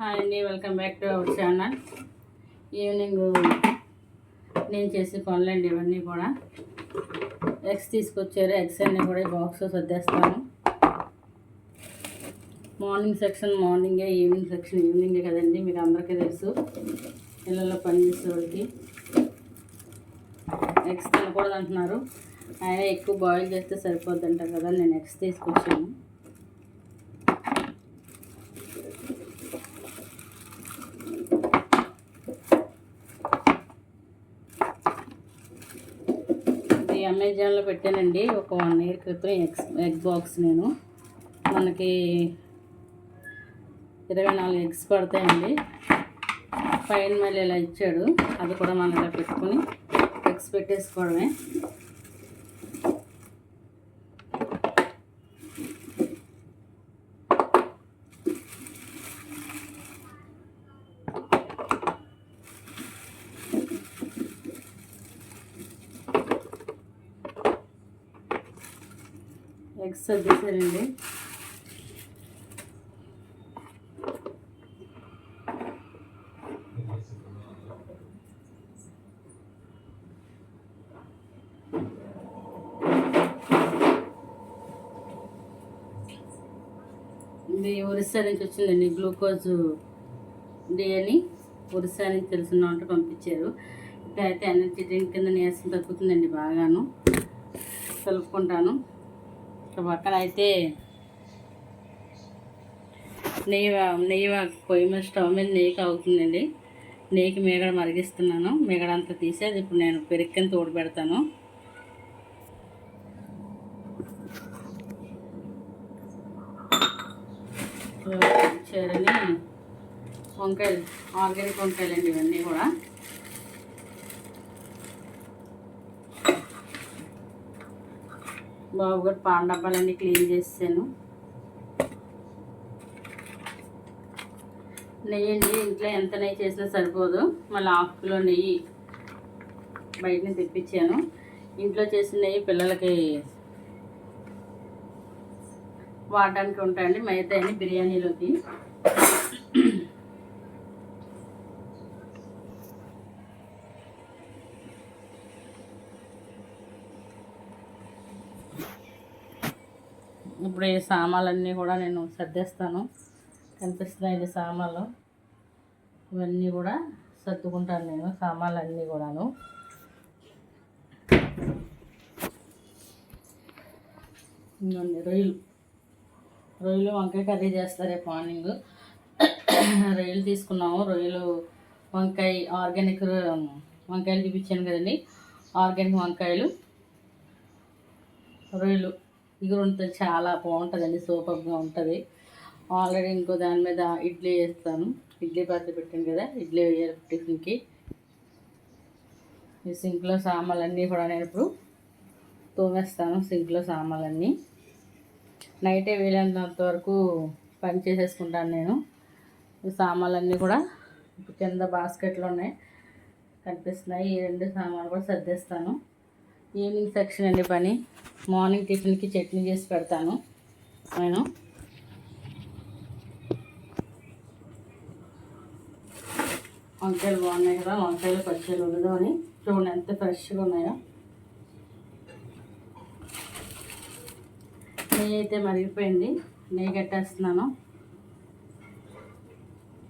Hi అండి welcome back to our channel. Evening నేను చేసే పనులండి ఇవన్నీ కూడా. ఎగ్స్ తీసుకొచ్చారు ఎగ్స్ అన్నీ కూడా బాక్స్ సర్దేస్తాను. మార్నింగ్ సెక్షన్ మార్నింగే ఈవినింగ్ సెక్షన్ ఈవినింగే కదండి మీకు అందరికీ తెలుసు. ఇళ్ళలో పనిచేసే వాళ్ళకి ఎగ్స్ తినకూడదు అంటున్నారు ఆయన ఎక్కువ బాయిల్ చేస్తే సరిపోద్ది అంటారు కదా నేను ఎగ్స్ తీసుకొచ్చాను ఇది అమెజాన్లో పెట్టానండి. ఒక వన్ ఇయర్ క్రితం ఎగ్స్ ఎగ్ బాక్స్ నేను. మనకి ఇరవై నాలుగు ఎగ్స్ పడతాయండి. పైన మళ్ళీ ఇలా ఇచ్చాడు. అది కూడా మనం ఇలా పెట్టుకొని ఎగ్స్ పెట్టేసుకోవడమే. ఎగ్స్ సర్దేశారండి ఇది ఒరిస్సా నుంచి వచ్చిందండి గ్లూకోజ్ డే అని. ఒరిస్సా నుంచి తెలిసిన వంట పంపించారు. ఇప్పుడైతే ఎనర్జీ డ్రింక్ కింద నీరసం తగ్గుతుందండి బాగాను. కలుపుకుంటాను. పక్కన అయితే నెయ్యి నెయ్యి పొయ్యి మీద స్టవ్ మీద నెయ్యి కాగుతుందండి నెయ్యికి మేగడ మరిగిస్తున్నాను. మేగడ అంతా తీసేది ఇప్పుడు నేను పెరుక్కని తోడు పెడతాను. ఇచ్చారని వంకాయలు ఆర్గానిక్ వంకాయలు అండి ఇవన్నీ కూడా. బాబు కూడా పాన్ డబ్బాలన్నీ క్లీన్ చేసాను నెయ్యి అండి ఇంట్లో ఎంత నెయ్యి చేసినా సరిపోదు. మళ్ళీ హాఫ్ కిలో నెయ్యి బయటనే తెప్పించాను. ఇంట్లో చేసిన నెయ్యి పిల్లలకి వాడడానికి ఉంటాయండి. మైదా బిర్యానీలోకి. ఇప్పుడు ఈ సామాన్లన్నీ కూడా నేను సర్దేస్తాను. కనిపిస్తున్నాయి ఇది సామాన్లు. ఇవన్నీ కూడా సర్దుకుంటాను నేను సామాన్లన్నీ కూడాను. ఇంకొన్ని రొయ్యలు. రొయ్యలు వంకాయ కర్రీ చేస్తారు రేపు మార్నింగ్. రొయ్యలు తీసుకున్నాము. రొయ్యలు వంకాయ ఆర్గానిక్ వంకాయలు చూపించాను కదండి. ఆర్గానిక్ వంకాయలు. రొయ్యలు. ఇగురు ఉంటుంది చాలా బాగుంటుందండి సూపర్గా ఉంటుంది. ఆల్రెడీ ఇంకో దాని మీద ఇడ్లీ వేస్తాను. ఇడ్లీ పాత్ర పెట్టాను కదా ఇడ్లీ వేయాలి టిఫిన్కి. ఈ సింక్లో సామాన్లన్నీ కూడా నేను ఇప్పుడు తోమేస్తాను సింక్లో సామాన్లన్నీ. నైటే వీలైనంత వరకు పని చేసేసుకుంటాను నేను. సామాన్లన్నీ కూడా ఇప్పుడు కింద బాస్కెట్లు ఉన్నాయి కనిపిస్తున్నాయి. ఈ రెండు సామాన్లు కూడా సర్దేస్తాను. ఈవినింగ్ సెక్షన్ అండి పని. మార్నింగ్ టిఫిన్కి చట్నీ చేసి పెడతాను. నేను. వంకాయలు బాగున్నాయి కదా వంకాయలు పచ్చళ్ళు అని. చూడండి ఎంత ఫ్రెష్గా ఉన్నాయో. నెయ్యి అయితే మరిగిపోయింది. నెయ్యి కట్టేస్తున్నాను.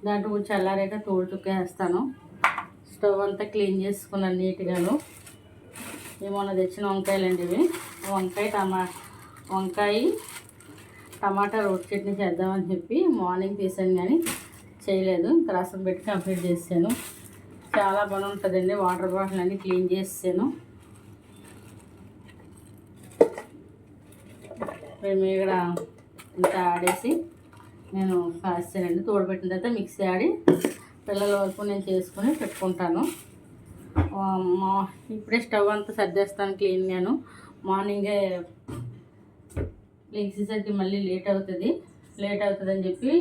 దాంట్లో చల్లారాక తోడు తుక్కేస్తాను. స్టవ్ అంతా క్లీన్ చేసుకున్నాను నీట్గాను. ఇవి మొన్న తెచ్చిన వంకాయలండి ఇవి. వంకాయ టమా వంకాయ టమాటా రోడ్ చట్నీ చేద్దామని చెప్పి మార్నింగ్ తీసాను కానీ చేయలేదు. ఇంకా రసం పెట్టి కంప్లీట్ చేసాను చాలా బాగుంటుందండి. వాటర్ బాటిల్ అన్నీ క్లీన్ చేసాను మేము ఇక్కడ ఇంత ఆడేసి నేను కాస్తానండి తోడబెట్టిన తర్వాత మిక్సీ ఆడి పిల్లల వరకు నేను చేసుకొని పెట్టుకుంటాను. ఇప్పుడే స్టవ్ అంతా సర్దేస్తాను క్లీన్ నేను మార్నింగే లేచేసరికి మళ్ళీ లేట్ అవుతుంది. లేట్ అవుతుందని చెప్పి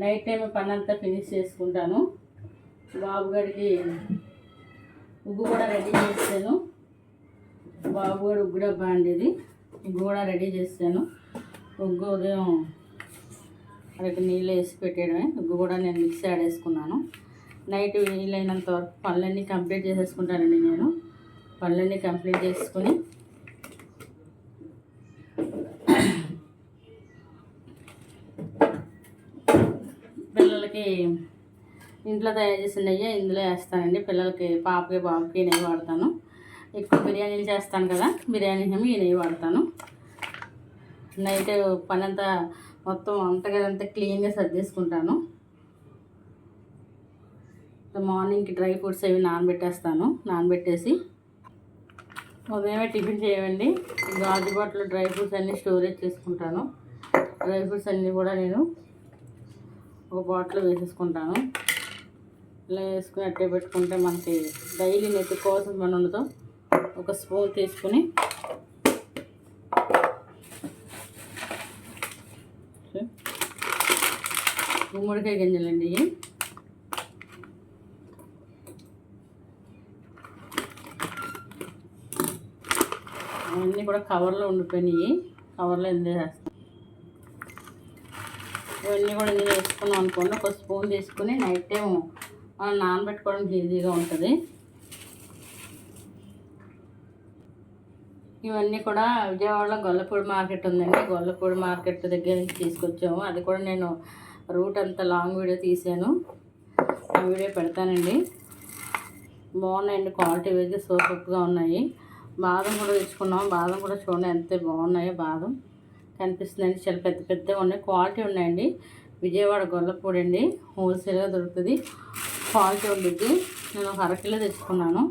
నైట్ టైం పని అంతా ఫినిష్ చేసుకుంటాను. బాబుగాడికి ఉగ్గు కూడా రెడీ చేసాను బాబుగాడు ఉగ్గు డబ్బా అండి ఇది. ఉగ్గు కూడా రెడీ చేస్తాను ఉగ్గు ఉదయం అక్కడికి నీళ్ళు వేసి పెట్టేయడమే. ఉగ్గు కూడా నేను మిక్సీ ఆడేసుకున్నాను. నైట్ వీలైనంత వరకు పనులన్నీ కంప్లీట్ చేసేసుకుంటానండి నేను. పనులన్నీ కంప్లీట్ చేసుకుని పిల్లలకి ఇంట్లో తయారు చేసిన నెయ్యి ఇందులో వేస్తానండి. పిల్లలకి పాపకి బాబుకి నెయ్యి వాడతాను. ఎక్కువ బిర్యానీలు చేస్తాను కదా బిర్యానీ ఏమో ఈ నెయ్యి వాడతాను. నైట్ పని అంతా మొత్తం అంతా క్లీన్గా సర్దేసుకుంటాను. మార్నింగ్కి డ్రై ఫ్రూట్స్ అవి నానబెట్టేస్తాను. నానబెట్టేసి ఉదయమే టిఫిన్ చేయండి. గాజు బాటిల్ డ్రై ఫ్రూట్స్ అన్నీ స్టోరేజ్ చేసుకుంటాను. డ్రై ఫ్రూట్స్ అన్నీ కూడా నేను ఒక బాటిల్ వేసేసుకుంటాను. ఇలా వేసుకుని అట్టే పెట్టుకుంటే మనకి డైలీ నెత్తుకోవాల్సిన పని ఉండదు ఒక స్పూన్ తీసుకుని గుమ్మడికాయ గింజలండి ఇవి. అన్నీ కూడా కవర్లో ఉండిపోయినాయి. కవర్లో ఎందుకు చేస్తాం? ఇవన్నీ కూడా ఎందుకు వేసుకున్నాం అనుకోండి ఒక స్పూన్ తీసుకుని నైట్ టైం మనం నానబెట్టుకోవడానికి ఈజీగా ఉంటుంది. ఇవన్నీ కూడా విజయవాడలో గొల్లపూడి మార్కెట్ ఉందండి. గొల్లపూడి మార్కెట్ దగ్గర నుంచి తీసుకొచ్చాము. అది కూడా నేను రూట్ అంత లాంగ్ వీడియో తీసాను ఆ వీడియో పెడతానండి. బాగున్నాయండి. క్వాలిటీ అయితే సూపర్గా ఉన్నాయి. బాదం కూడా తెచ్చుకున్నాం. బాదం కూడా చూడండి ఎంత బాగున్నాయో బాదం. కనిపిస్తుందండి. చాలా పెద్ద పెద్దగా ఉన్నాయి. క్వాలిటీ ఉన్నాయండి. విజయవాడ గొల్లపూడి అండి హోల్సేల్గా దొరుకుతుంది. క్వాలిటీ ఉంటుంది నేను ఒక అరకిలో తెచ్చుకున్నాను.